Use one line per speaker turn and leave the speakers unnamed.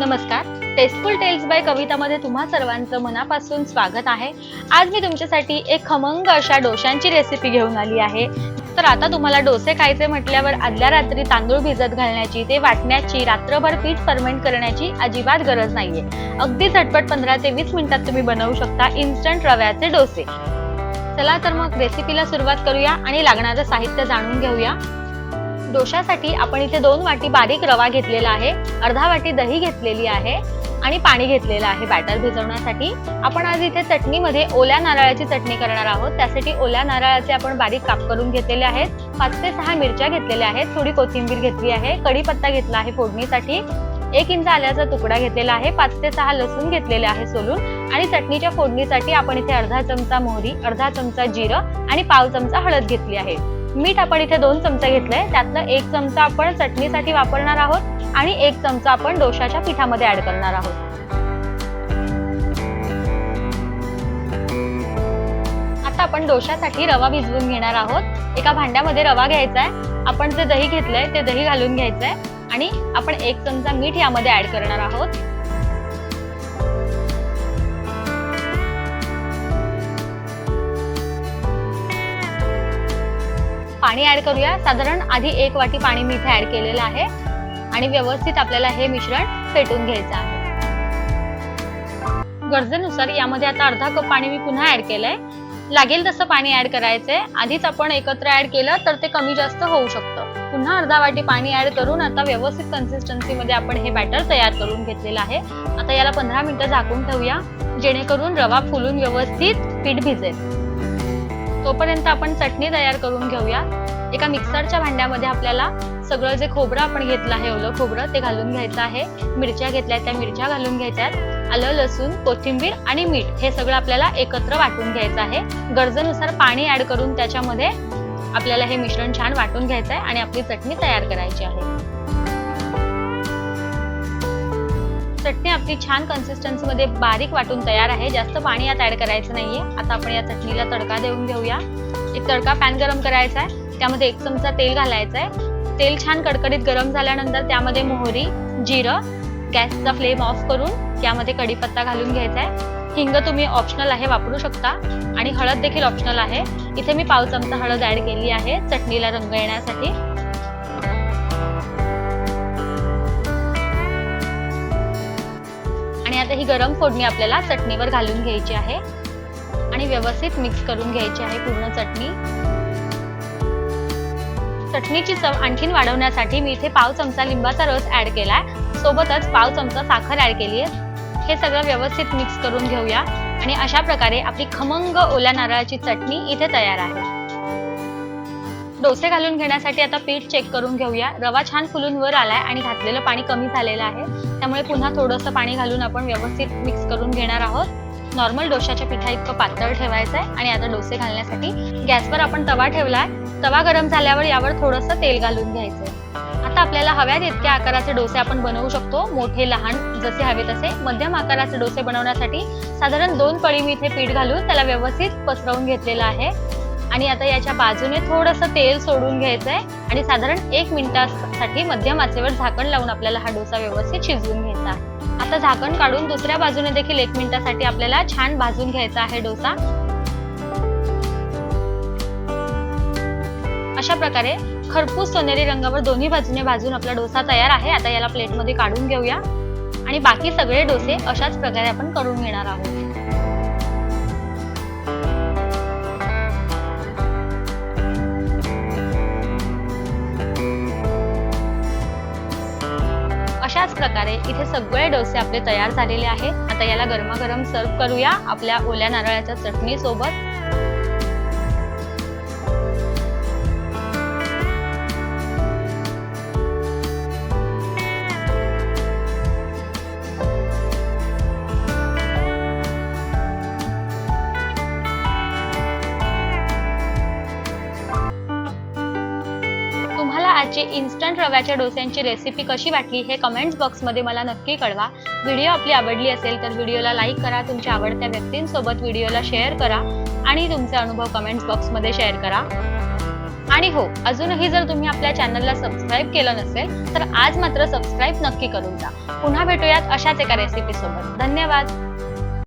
नमस्कार. Tasteful tales by कवितामध्ये तुम्हा सर्वांचं मनापासून स्वागत आहे. आज मी तुमच्यासाठी एक खमंग अशा डोशांची रेसिपी घेऊन आली आहे. तर आता तुम्हाला डोसे खायचे म्हटल्यावर आदल्या रात्री तांदूळ भिजत घालण्याची ते वाटण्याची रात्रभर पीठ फर्मेंट करण्याची अजिबात गरज नाहीये. अगदी झटपट पंधरा ते वीस मिनिटात तुम्ही बनवू शकता इन्स्टंट रव्याचे डोसे. चला तर मग रेसिपीला सुरुवात करूया आणि लागणारं साहित्य जाणून घेऊया. डोशासाठी आपण इथे दोन वाटी बारीक रवा घेतलेला आहे अर्धा वाटी दही घेतलेली आहे आणि पाणी घेतलेलं आहे बॅटर भिजवण्यासाठी. आपण आज इथे चटणीमध्ये ओल्या नारळाची चटणी करणार आहोत. त्यासाठी ओल्या नारळाचे आपण बारीक काप करून घेतलेले आहेत. पाच ते सहा मिरच्या घेतलेल्या आहेत. थोडी कोथिंबीर घेतली आहे. कढीपत्ता घेतला आहे फोडणीसाठी. एक इंच आल्याचा तुकडा घेतलेला आहे. पाच ते सहा लसूण घेतलेले आहे सोलून. आणि चटणीच्या फोडणीसाठी आपण इथे अर्धा चमचा मोहरी अर्धा चमचा जिरं आणि पाव चमचा हळद घेतली आहे. मीठ आपण इथे दोन चमचा घेतलंय. त्यातलं एक चमचा आपण चटणीसाठी वापरणार आहोत आणि एक चमचा आपण डोशाच्या पिठामध्ये ऍड करणार आहोत. आता आपण डोशासाठी रवा भिजवून घेणार आहोत. एका भांड्यामध्ये रवा घ्यायचा आहे आपण जे दही घेतलंय ते दही घालून घ्यायचंय. आणि आपण एक चमचा मीठ यामध्ये ऍड करणार आहोत. पाणी ऍड करूया. साधारण आधी एक वाटी पाणी मी इथे ऍड केलेलं आहे. आणि व्यवस्थित आपल्याला हे मिश्रण फेटून घ्यायचं आहे. गरजेनुसार यामध्ये आता अर्धा कप पाणी मी पुन्हा ऍड केलंय. लागेल तसं पाणी ऍड करायचंय. आधीच आपण एकत्र ऍड केलं तर ते कमी जास्त होऊ शकतं. पुन्हा अर्धा वाटी पाणी ऍड करून आता व्यवस्थित कन्सिस्टन्सी मध्ये आपण हे बॅटर तयार करून घेतलेलं आहे. आता याला पंधरा मिनिटं झाकून ठेवूया. जेणेकरून रवा फुलून व्यवस्थित पीठ भिजेल. तोपर्यंत आपण चटणी तयार करून घेऊया. एका मिक्सरच्या भांड्यामध्ये आपल्याला सगळं जे खोबरं आपण घेतलं आहे ओलं खोबरं ते घालून घ्यायचं आहे. मिरच्या घेतल्या त्या मिरच्या घालून घ्यायच्यात आलं लसूण कोथिंबीर आणि मीठ हे सगळं आपल्याला एकत्र वाटून घ्यायचं आहे. गरजेनुसार पाणी ऍड करून त्याच्यामध्ये आपल्याला हे मिश्रण छान वाटून घ्यायचं आहे आणि आपली चटणी तयार करायची आहे. चटणी आपली छान कन्सिस्टन्सी मध्ये बारीक वाटून तयार आहे. जास्त पाणी यात ऍड करायचं नाहीये. आता आपण या चटणीला तडका देऊन घेऊया. एक तडका पॅन गरम करायचा आहे. त्यामध्ये एक चमचा तेल घालायचं आहे. तेल छान कडकडीत गरम झाल्यानंतर त्यामध्ये मोहरी जिरं गॅसचा फ्लेम ऑफ करून त्यामध्ये कढीपत्ता घालून घ्यायचा आहे. हिंग तुम्ही ऑप्शनल आहे वापरू शकता. आणि हळद देखील ऑप्शनल आहे. इथे मी पाव चमचा हळद ऍड केली आहे चटणीला रंग येण्यासाठी. ही गरम फोडणी आपल्याला चटणीवर घालून घ्यायची आहे. आणि व्यवस्थित मिक्स करून घ्यायची आहे पूर्ण चटणी. चटणीची चव आणखीन वाढवण्यासाठी मी इथे पाव चमचा लिंबाचा रस ऍड केलाय. सोबतच पाव चमचा साखर ऍड केली आहे. हे सगळं व्यवस्थित मिक्स करून घेऊया. आणि अशा प्रकारे आपली खमंग ओल्या नारळाची चटणी इथे तयार आहे. डोसे घालून घेण्यासाठी आता पीठ चेक करून घेऊया. रवा छान फुलून वर आलाय आणि घातलेलं पाणी कमी झालेलं आहे. त्यामुळे पुन्हा थोडंसं पाणी घालून आपण व्यवस्थित मिक्स करून घेणार आहोत. नॉर्मल डोशाच्या पिठा इतकं पातळ ठेवायचं आहे आणि आता डोसे घालण्यासाठी गॅसवर आपण तवा ठेवलाय. तवा गरम झाल्यावर यावर थोडंसं तेल घालून घ्यायचं आता आपल्याला हव्यात इतक्या आकाराचे डोसे आपण बनवू शकतो. मोठे लहान जसे हवे तसे. मध्यम आकाराचे डोसे बनवण्यासाठी साधारण दोन पळी मी इथे पीठ घालून त्याला व्यवस्थित पसरवून घेतलेलं आहे. आणि आता याच्या बाजूने थोडंसं तेल सोडून घ्यायचंय. आणि साधारण एक मिनिटासाठी मध्यम आचेवर झाकण लावून आपल्याला हा डोसा व्यवस्थित शिजवून घ्यायचा आहे. आता झाकण काढून दुसऱ्या बाजूने देखील एक मिनिटासाठी आपल्याला छान भाजून घ्यायचा आहे डोसा. अशा प्रकारे खरपूस सोनेरी रंगावर दोन्ही बाजूने भाजून आपला डोसा तयार आहे. आता याला प्लेटमध्ये काढून घेऊया. आणि बाकी सगळे डोसे अशाच प्रकारे आपण करून घेणार आहोत. प्रकारे इथे सगळे डोसे आपले तयार झालेले आहेत. आता याला गरमागरम सर्व करूया आपल्या ओल्या नारळाच्या चटणी सोबत आजची इन्स्टंट रव्याच्या डोस्यांची रेसिपी कशी वाटली हे कमेंट्स बॉक्समध्ये मला नक्की कळवा. व्हिडिओ आपली आवडली असेल तर व्हिडिओला लाईक करा तुमच्या आवडत्या व्यक्तींसोबत व्हिडिओला शेअर करा आणि तुमचे अनुभव कमेंट्स बॉक्समध्ये शेअर करा. आणि हो अजूनही जर तुम्ही आपल्या चॅनलला सबस्क्राईब केलं नसेल तर आज मात्र सबस्क्राईब नक्की करून जा. पुन्हा भेटूयात अशाच एका रेसिपीसोबत धन्यवाद!